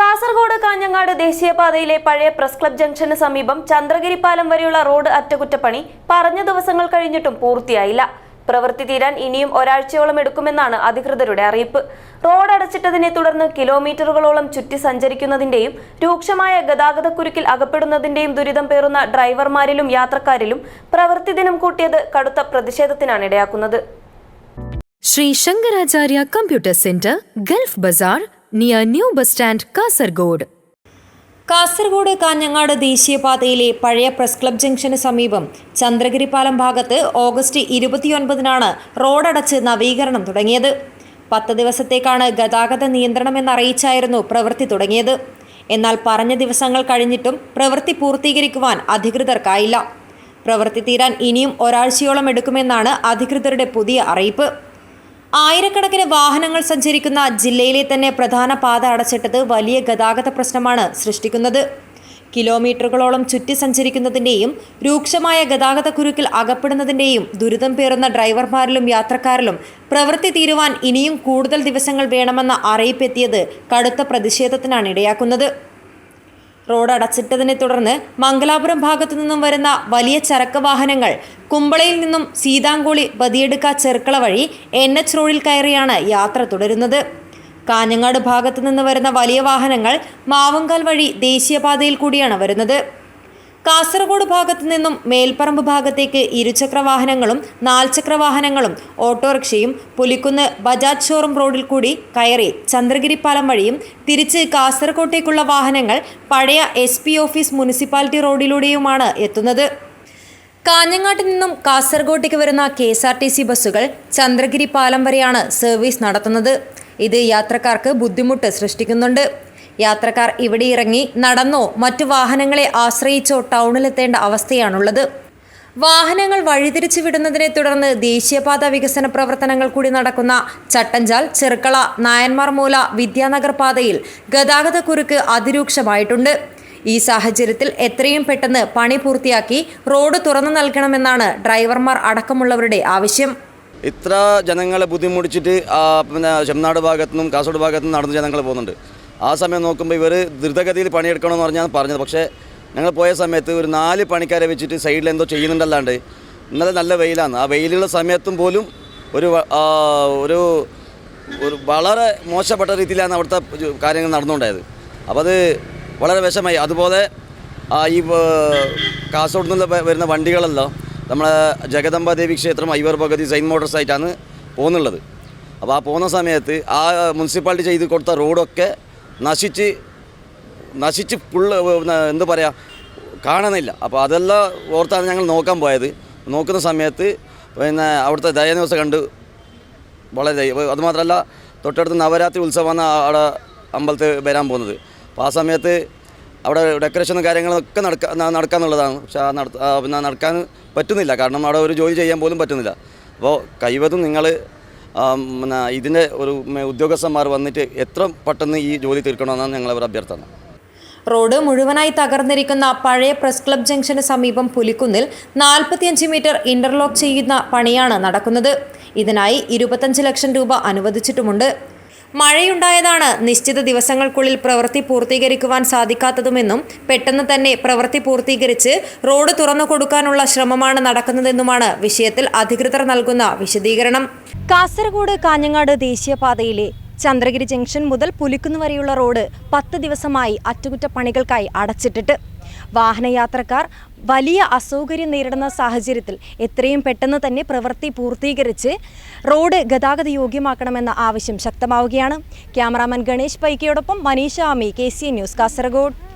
കാസർഗോഡ് കാഞ്ഞങ്ങാട് ദേശീയപാതയിലെ പഴയ press club junction സമീപം ചന്ദ്രഗിരി പാലം വരെയുള്ള റോഡ് അറ്റകുറ്റപ്പണി പറഞ്ഞ ദിവസങ്ങൾ കഴിഞ്ഞിട്ടും പൂർത്തിയായില്ല. പ്രവൃത്തി തീരാൻ ഇനിയും ഒരാഴ്ചയോളം എടുക്കുമെന്നാണ് അധികൃതരുടെ അറിയിപ്പ്. റോഡ് അടച്ചിട്ടതിനെ തുടർന്ന് കിലോമീറ്ററുകളോളം ചുറ്റി സഞ്ചരിക്കുന്നതിന്റെയും രൂക്ഷമായ ഗതാഗതക്കുരുക്കിൽ അകപ്പെടുന്നതിന്റെയും ദുരിതം പേറുന്ന ഡ്രൈവർമാരിലും യാത്രക്കാരിലും പ്രവൃത്തി ദിനം കൂട്ടിയത് കടുത്ത പ്രതിഷേധത്തിനാണ് ഇടയാക്കുന്നത്. Shri Shankaracharya computer centre Gulf Bazaar, near new bus stand Kasaragod Kasaragod Kanhangad ദേശീയപാതയിലെ പഴയ പ്രസ് ക്ലബ് ജംഗ്ഷന് സമീപം ചന്ദ്രഗിരി പാലം ഭാഗത്ത് ഓഗസ്റ്റ് ഇരുപത്തിയൊൻപതിനാണ് റോഡടച്ച് നവീകരണം തുടങ്ങിയത്. പത്ത് ദിവസത്തേക്കാണ് ഗതാഗത നിയന്ത്രണമെന്നറിയിച്ചായിരുന്നു പ്രവൃത്തി തുടങ്ങിയത്. എന്നാൽ പറഞ്ഞ ദിവസങ്ങൾ കഴിഞ്ഞിട്ടും പ്രവൃത്തി പൂർത്തീകരിക്കുവാൻ അധികൃതർക്കായില്ല. പ്രവൃത്തി തീരാൻ ഇനിയും ഒരാഴ്ചയോളം എടുക്കുമെന്നാണ് അധികൃതരുടെ പുതിയ അറിയിപ്പ്. ആയിരക്കണക്കിന് വാഹനങ്ങൾ സഞ്ചരിക്കുന്ന ജില്ലയിലെ തന്നെ പ്രധാന പാത അടച്ചിട്ടത് വലിയ ഗതാഗത പ്രശ്നമാണ് സൃഷ്ടിക്കുന്നത്. കിലോമീറ്ററുകളോളം ചുറ്റി സഞ്ചരിക്കുന്നതിന്റെയും രൂക്ഷമായ ഗതാഗത കുരുക്കിൽ അകപ്പെടുന്നതിന്റെയും ദുരിതം പേറുന്ന ഡ്രൈവർമാരിലും യാത്രക്കാരിലും പ്രവൃത്തി തീരുവാൻ ഇനിയും കൂടുതൽ ദിവസങ്ങൾ വേണമെന്ന അറിയിപ്പെത്തിയത് കടുത്ത പ്രതിഷേധത്തിനാണ് ഇടയാക്കുന്നത്. റോഡ് അടച്ചിട്ടതിനെ തുടർന്ന് മംഗലാപുരം ഭാഗത്തു നിന്നും വരുന്ന വലിയ ചരക്ക് വാഹനങ്ങൾ കുമ്പളയിൽ നിന്നും സീതാങ്കോളി ബദിയെടുക്ക ചെർക്കള വഴി എൻ എച്ച് റോഡിൽ കയറിയാണ് യാത്ര തുടരുന്നത്. കാഞ്ഞങ്ങാട് ഭാഗത്തു നിന്ന് വരുന്ന വലിയ വാഹനങ്ങൾ മാവങ്കാൽ വഴി ദേശീയപാതയിൽ കൂടിയാണ് വരുന്നത്. കാസർഗോഡ് ഭാഗത്തു നിന്നും മേൽപ്പറമ്പ് ഭാഗത്തേക്ക് ഇരുചക്ര വാഹനങ്ങളും നാൽചക്ര വാഹനങ്ങളും ഓട്ടോറിക്ഷയും പുലിക്കുന്ന് ബജാജ് ഷോറൂം റോഡിൽ കൂടി കയറി ചന്ദ്രഗിരി പാലം വഴിയും തിരിച്ച് കാസർഗോട്ടേക്കുള്ള വാഹനങ്ങൾ പഴയ എസ് ഓഫീസ് മുനിസിപ്പാലിറ്റി റോഡിലൂടെയുമാണ് എത്തുന്നത്. കാഞ്ഞങ്ങാട്ട് നിന്നും കാസർഗോട്ടേക്ക് വരുന്ന K S R T C ബസ്സുകൾ ചന്ദ്രഗിരി പാലം വരെയാണ് സർവീസ് നടത്തുന്നത്. ഇത് യാത്രക്കാർക്ക് ബുദ്ധിമുട്ട് സൃഷ്ടിക്കുന്നുണ്ട്. യാത്രക്കാർ ഇവിടെ ഇറങ്ങി നടന്നോ? മറ്റു വാഹനങ്ങളെ ആശ്രയിച്ചോ? ടൗണിലെത്തേണ്ട അവസ്ഥയാണുള്ളത്. വാഹനങ്ങൾ വഴിതിരിച്ചു വിടുന്നതിനെ തുടർന്ന് ദേശീയപാത വികസന പ്രവർത്തനങ്ങൾ കൂടി നടക്കുന്ന ചട്ടഞ്ചാൽ ചെറുക്കള നായന്മാർ മൂല വിദ്യാനഗർ പാതയിൽ ഗതാഗത കുരുക്ക് അതിരൂക്ഷമായിട്ടുണ്ട്. ഈ സാഹചര്യത്തിൽ എത്രയും പെട്ടെന്ന് പണി പൂർത്തിയാക്കി റോഡ് തുറന്നു നൽകണമെന്നാണ് ഡ്രൈവർമാർ അടക്കമുള്ളവരുടെ ആവശ്യം. ഇത്ര ജനങ്ങളെ ബുദ്ധിമുട്ടിച്ചിട്ട് പിന്നെ ഭാഗത്തു നിന്നും കാസർഗോഡ് ഭാഗത്തു നിന്നും നടന്ന് ജനങ്ങൾ പോകുന്നുണ്ട്. ആ സമയം നോക്കുമ്പോൾ ഇവർ ദ്രുതഗതിയിൽ പണിയെടുക്കണമെന്ന് പറഞ്ഞാൽ പറഞ്ഞത്. പക്ഷേ ഞങ്ങൾ പോയ സമയത്ത് ഒരു നാല് പണിക്കാരെ വെച്ചിട്ട് സൈഡിൽ എന്തോ ചെയ്യുന്നുണ്ടല്ലാണ്ട് ഇന്നലെ നല്ല വെയിലാണ്. ആ വെയിലുള്ള സമയത്തും പോലും ഒരു ഒരു ഒരു വളരെ മോശപ്പെട്ട രീതിയിലാണ് അവിടുത്തെ കാര്യങ്ങൾ നടന്നുകൊണ്ടായത്. അപ്പോൾ അത് വളരെ വിഷമായി അതുപോലെ ഈ കാസർഗോഡ് നിന്ന് വരുന്ന വണ്ടികളല്ലോ നമ്മളെ ജഗദംബ ദേവി ക്ഷേത്രം ഐവർ ഭഗതി സൈൻ മോട്ടോർസ് ആയിട്ടാണ് പോകുന്നുള്ളത്. അപ്പോൾ ആ പോകുന്ന സമയത്ത് ആ മുനിസിപ്പാലിറ്റി ചെയ്ത് കൊടുത്ത റോഡൊക്കെ നശിച്ച് നശിച്ച് ഫുള്ള് എന്താ പറയുക കാണുന്നില്ല. അപ്പോൾ അതെല്ലാം ഓർത്താണ് ഞങ്ങൾ നോക്കാൻ പോയത്. നോക്കുന്ന സമയത്ത് പിന്നെ അവിടുത്തെ ദയാനിവസം കണ്ട് വളരെ അതുമാത്രമല്ല തൊട്ടടുത്ത് നവരാത്രി ഉത്സവമാണ് അവിടെ അമ്പലത്തിൽ വരാൻ പോകുന്നത്. അപ്പോൾ ആ സമയത്ത് അവിടെ ഡെക്കറേഷനും കാര്യങ്ങളൊക്കെ നടക്കാൻ നടക്കാന്നുള്ളതാണ്. പക്ഷേ ആ നട പിന്നെ നടക്കാൻ പറ്റുന്നില്ല. കാരണം അവിടെ ഒരു ജോലി ചെയ്യാൻ പോലും പറ്റുന്നില്ല. അപ്പോൾ കഴിവതും നിങ്ങൾ ഇതിന്റെ ഒരു ഉദ്യോഗസ്ഥന്മാർ വന്നിട്ട് എത്ര പെട്ടെന്ന് ഈ ജോലി തീർക്കണമെന്നാണ് ഞങ്ങളവർ അഭ്യർത്ഥന റോഡ് മുഴുവനായി തകർന്നിരിക്കുന്ന പഴയ പ്രസ് ക്ലബ് ജംഗ്ഷന് സമീപം പുലിക്കുന്നിൽ നാൽപ്പത്തിയഞ്ച് മീറ്റർ ഇന്റർലോക്ക് ചെയ്യുന്ന പണിയാണ് നടക്കുന്നത്. ഇതിനായി ഇരുപത്തഞ്ച് ലക്ഷം രൂപ അനുവദിച്ചിട്ടുമുണ്ട്. മഴയുണ്ടായതാണ്. നിശ്ചിത ദിവസങ്ങൾക്കുള്ളിൽ പ്രവൃത്തി പൂർത്തീകരിക്കുവാൻ സാധിക്കാത്തതുമെന്നും പെട്ടെന്ന് തന്നെ പ്രവൃത്തി പൂർത്തീകരിച്ച് റോഡ് തുറന്നു കൊടുക്കാനുള്ള ശ്രമമാണ് നടക്കുന്നതെന്നുമാണ് വിഷയത്തിൽ അധികൃതർ നൽകുന്ന വിശദീകരണം. കാസർഗോഡ് കാഞ്ഞങ്ങാട് ദേശീയപാതയിലെ ചന്ദ്രഗിരി ജംഗ്ഷൻ മുതൽ പുലിക്കുന്ന് വരെയുള്ള റോഡ് പത്ത് ദിവസമായി അറ്റകുറ്റപ്പണികൾക്കായി അടച്ചിട്ടിട്ട് വാഹനയാത്രക്കാർ വലിയ അസൗകര്യം നേരിടുന്ന സാഹചര്യത്തിൽ എത്രയും പെട്ടെന്ന് തന്നെ പ്രവൃത്തി പൂർത്തീകരിച്ച് റോഡ് ഗതാഗത യോഗ്യമാക്കണമെന്ന ആവശ്യം ശക്തമാവുകയാണ്. ക്യാമറാമാൻ ഗണേഷ് പൈക്കയോടൊപ്പം മനീഷ ആമി കെ ന്യൂസ് കാസർഗോഡ്.